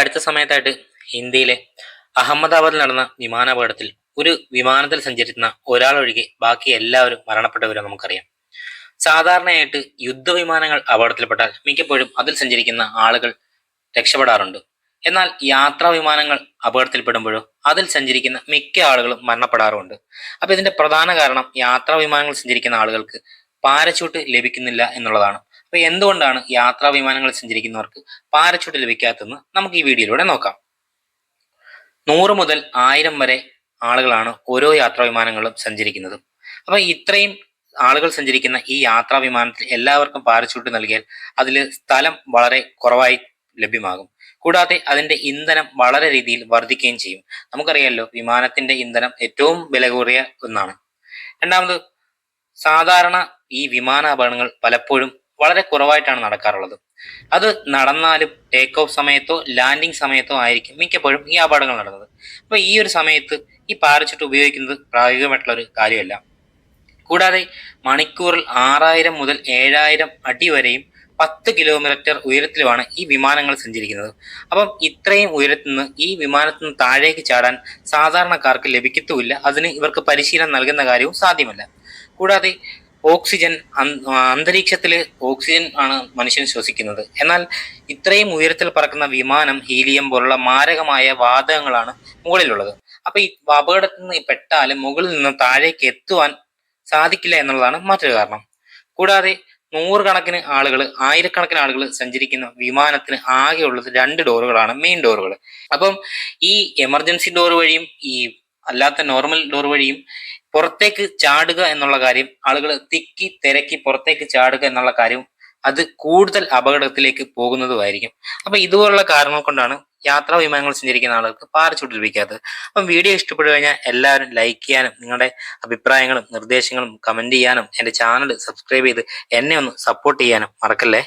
അടുത്ത സമയത്തായിട്ട് ഇന്ത്യയിലെ അഹമ്മദാബാദിൽ നടന്ന വിമാനാപകടത്തിൽ ഒരു വിമാനത്തിൽ സഞ്ചരിക്കുന്ന ഒരാളൊഴികെ ബാക്കി എല്ലാവരും മരണപ്പെട്ടവരും നമുക്കറിയാം. സാധാരണയായിട്ട് യുദ്ധവിമാനങ്ങൾ അപകടത്തിൽപ്പെട്ടാൽ മിക്കപ്പോഴും അതിൽ സഞ്ചരിക്കുന്ന ആളുകൾ രക്ഷപ്പെടാറുണ്ട്. എന്നാൽ യാത്രാ വിമാനങ്ങൾ അപകടത്തിൽപ്പെടുമ്പോഴോ അതിൽ സഞ്ചരിക്കുന്ന മിക്ക ആളുകളും മരണപ്പെടാറുമുണ്ട്. അപ്പൊ ഇതിന്റെ പ്രധാന കാരണം യാത്രാ വിമാനങ്ങൾ സഞ്ചരിക്കുന്ന ആളുകൾക്ക് പാരച്യൂട്ട് ലഭിക്കുന്നില്ല എന്നുള്ളതാണ്. അപ്പൊ എന്തുകൊണ്ടാണ് യാത്രാ വിമാനങ്ങളിൽ സഞ്ചരിക്കുന്നവർക്ക് പാരച്യൂട്ട് ലഭിക്കാത്തതെന്ന് നമുക്ക് ഈ വീഡിയോയിലൂടെ നോക്കാം. നൂറ് മുതൽ ആയിരം വരെ ആളുകളാണ് ഓരോ യാത്രാ വിമാനങ്ങളും സഞ്ചരിക്കുന്നത്. അപ്പൊ ഇത്രയും ആളുകൾ സഞ്ചരിക്കുന്ന ഈ യാത്രാ വിമാനത്തിൽ എല്ലാവർക്കും പാരച്യൂട്ട് നൽകിയാൽ അതിൽ സ്ഥലം വളരെ കുറവായി ലഭ്യമാകും. കൂടാതെ അതിന്റെ ഇന്ധനം വളരെ രീതിയിൽ വർദ്ധിക്കുകയും ചെയ്യും. നമുക്കറിയാമല്ലോ വിമാനത്തിന്റെ ഇന്ധനം ഏറ്റവും വില കൂറിയ ഒന്നാണ്. രണ്ടാമത് സാധാരണ ഈ വിമാന അപകടങ്ങൾ പലപ്പോഴും വളരെ കുറവായിട്ടാണ് നടക്കാറുള്ളത്. അത് നടന്നാലും ടേക്ക് ഓഫ് സമയത്തോ ലാൻഡിംഗ് സമയത്തോ ആയിരിക്കും മിക്കപ്പോഴും ഈ അപകടങ്ങൾ നടന്നത്. അപ്പൊ ഈ ഒരു സമയത്ത് ഈ പാരച്യൂട്ട് ഉപയോഗിക്കുന്നത് പ്രായോഗികമായിട്ടുള്ള ഒരു കാര്യമല്ല. കൂടാതെ മണിക്കൂറിൽ ആറായിരം മുതൽ ഏഴായിരം അടി വരെയും പത്ത് കിലോമീറ്റർ ഉയരത്തിലുമാണ് ഈ വിമാനങ്ങൾ സഞ്ചരിക്കുന്നത്. അപ്പം ഇത്രയും ഉയരത്തിൽ നിന്ന് ഈ വിമാനത്തിൽ നിന്ന് താഴേക്ക് ചാടാൻ സാധാരണക്കാർക്ക് ലഭിക്കത്തുമില്ല. അതിന് ഇവർക്ക് പരിശീലനം നൽകുന്ന കാര്യവും സാധ്യമല്ല. കൂടാതെ ഓക്സിജൻ അന്തരീക്ഷത്തിൽ ഓക്സിജൻ ആണ് മനുഷ്യൻ ശ്വസിക്കുന്നത്. എന്നാൽ ഇത്രയും ഉയരത്തിൽ പറക്കുന്ന വിമാനം ഹീലിയം പോലുള്ള മാരകമായ വാതകങ്ങളാണ് മുകളിലുള്ളത്. അപ്പൊ ഈ അപകടത്തിൽ നിന്ന് പെട്ടാലും മുകളിൽ നിന്ന് താഴേക്ക് എത്തുവാൻ സാധിക്കില്ല എന്നുള്ളതാണ് മറ്റൊരു കാരണം. കൂടാതെ നൂറുകണക്കിന് ആളുകൾ ആയിരക്കണക്കിന് ആളുകൾ സഞ്ചരിക്കുന്ന വിമാനത്തിന് ആകെയുള്ളത് രണ്ട് ഡോറുകളാണ് മെയിൻ ഡോറുകൾ അപ്പം ഈ എമർജൻസി ഡോർ വഴിയും ഈ അല്ലാത്ത നോർമൽ ഡോർ വഴിയും പുറത്തേക്ക് ചാടുക എന്നുള്ള കാര്യം ആളുകൾ തിക്കി തിരക്കി പുറത്തേക്ക് ചാടുക എന്നുള്ള കാര്യം അത് കൂടുതൽ അപകടത്തിലേക്ക് പോകുന്നതുമായിരിക്കും. അപ്പൊ ഇതുപോലുള്ള കാരണങ്ങൾ കൊണ്ടാണ് യാത്രാ വിമാനങ്ങൾ സഞ്ചരിക്കുന്ന ആളുകൾക്ക് പാരച്ചൂട്ട് ലഭിക്കാത്തത് അപ്പം വീഡിയോ ഇഷ്ടപ്പെട്ടു കഴിഞ്ഞാൽ എല്ലാവരും ലൈക്ക് ചെയ്യാനും നിങ്ങളുടെ അഭിപ്രായങ്ങളും നിർദ്ദേശങ്ങളും കമന്റ് ചെയ്യാനും എന്റെ ചാനൽ സബ്സ്ക്രൈബ് ചെയ്ത് എന്നെ ഒന്ന് സപ്പോർട്ട് ചെയ്യാനും മറക്കല്ലേ?